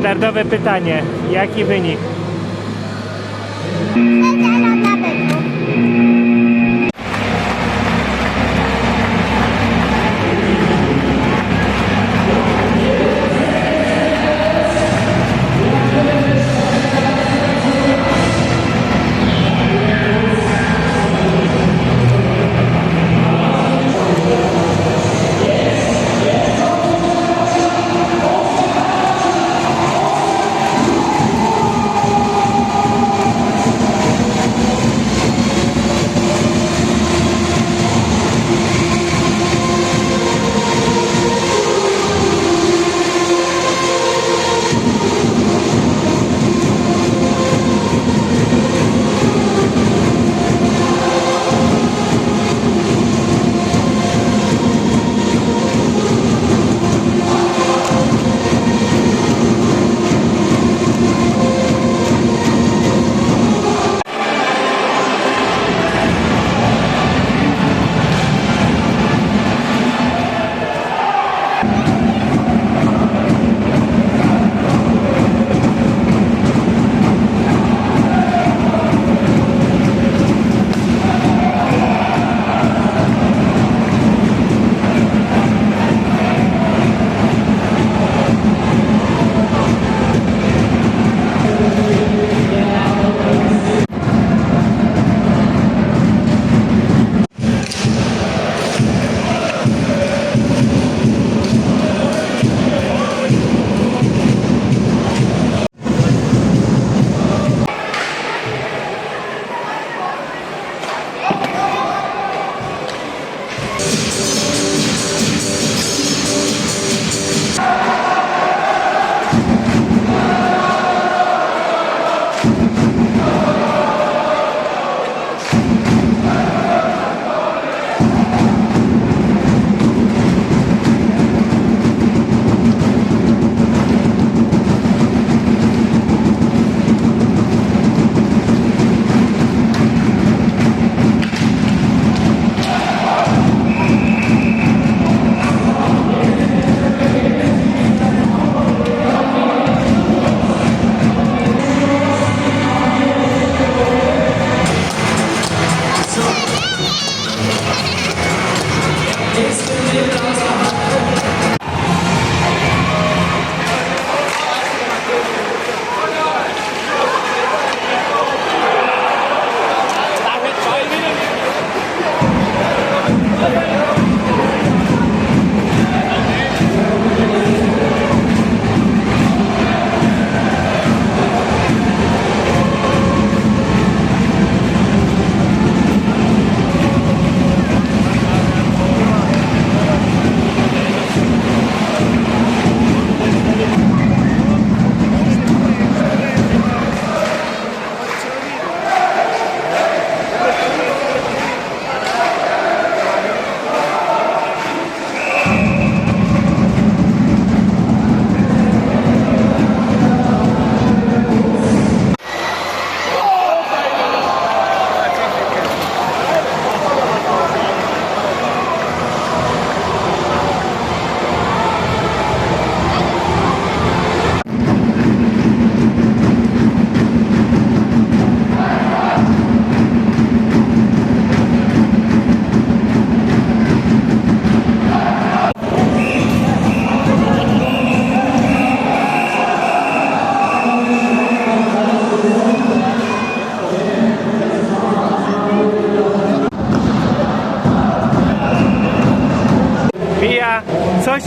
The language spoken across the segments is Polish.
Standardowe pytanie. Jaki wynik?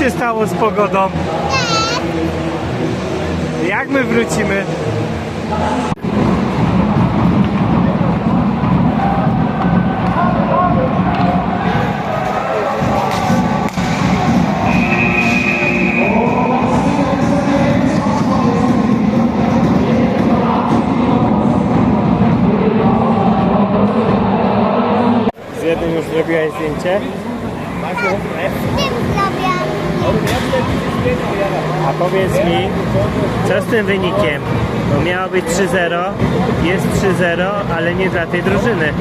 Się stało z pogodą? Jak my wrócimy? A powiedz mi, co z tym wynikiem? Bo miało być 3-0, jest 3-0, ale nie dla tej drużyny.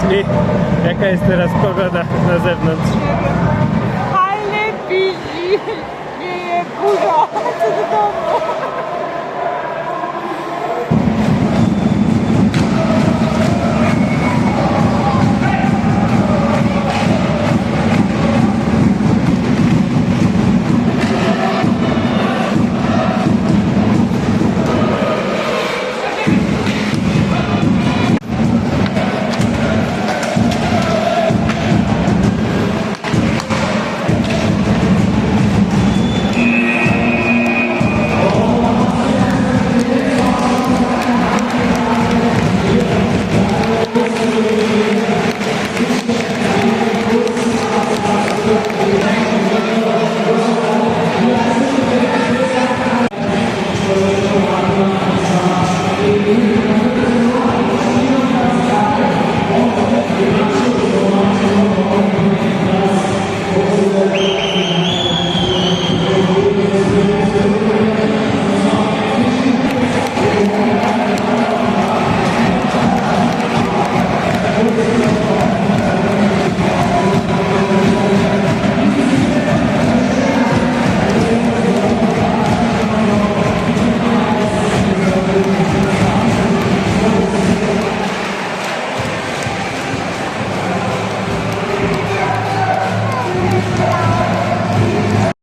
Powiedz mi, jaka jest teraz pogoda na zewnątrz? Ale widzi! Wieje burza! Cudownie!